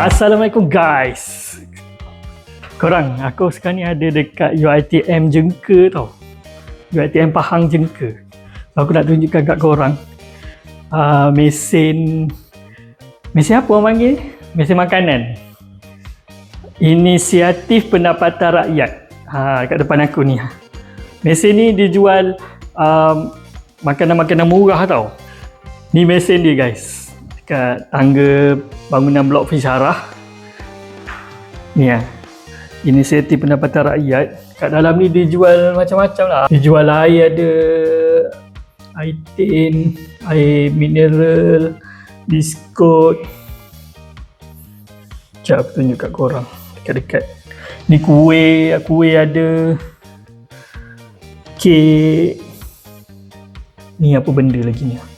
Assalamualaikum guys. Korang, aku sekarang ni ada dekat UiTM Jengka tau. UiTM Pahang Jengka. Aku nak tunjukkan kat korang. Uh, Mesin Mesin apa orang panggil? Mesin makanan. Inisiatif Pendapatan Rakyat. Ha, Kat depan aku ni. Mesin ni dijual um, Makanan-makanan murah tau. Ni mesin dia guys Dekat tangga bangunan blok Fisyarah Ni lah Inisiatif Pendapatan Rakyat. Kat dalam ni dijual macam-macam lah. Dijual air ada Air tin Air mineral Biskut. Sekejap aku tunjuk kat korang. Dekat-dekat. Ni kuih Kuih ada. Kek. Ni apa benda lagi ni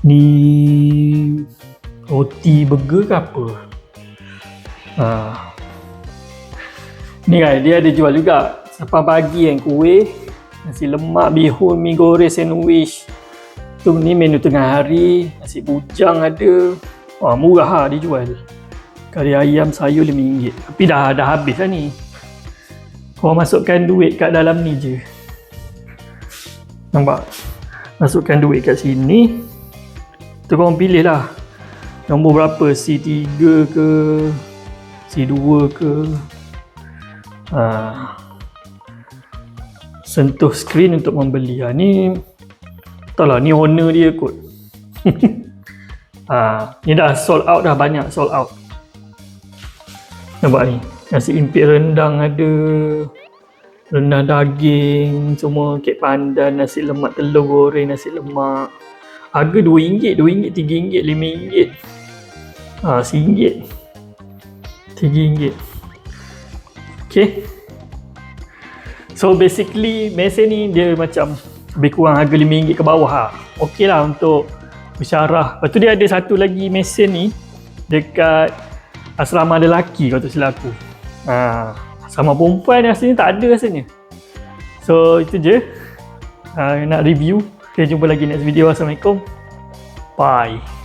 Ni Roti burger ke apa? Ha. Ni kan dia ada jual juga. Sampai pagi kan kuih Nasi lemak, bihun, mi goreng, sandwich. Tu ni menu tengah hari. Nasi bujang ada. Wah murah lah dia jual. Kari ayam sayur RM5 Tapi dah dah habis lah ni. Korang masukkan duit kat dalam ni je. Nampak? Masukkan duit kat sini Tu korang pilih lah. Nombor berapa? C3 ke? C2 ke? Ha. Sentuh skrin untuk membeli. Ha. Ni Tak lah ni owner dia kot. Ha. Ni dah sold out dah banyak sold out. Nampak ni? Nasi impit rendang ada Rendang daging Semua kek pandan Nasi lemak telur goreng Nasi lemak Harga RM2, RM2, RM3, RM5 Ha, RM1 RM3 Okay So basically mesin ni dia macam Lebih kurang harga RM5 ke bawah. Lah Okay lah untuk Bersyarah. Lepas tu dia ada satu lagi mesin ni Dekat Asrama lelaki kalau tak silap aku. Ha, Asrama perempuan rasanya tak ada rasanya. So itu je. Ha, Nak review kita jumpa lagi next video. Assalamualaikum. Bye.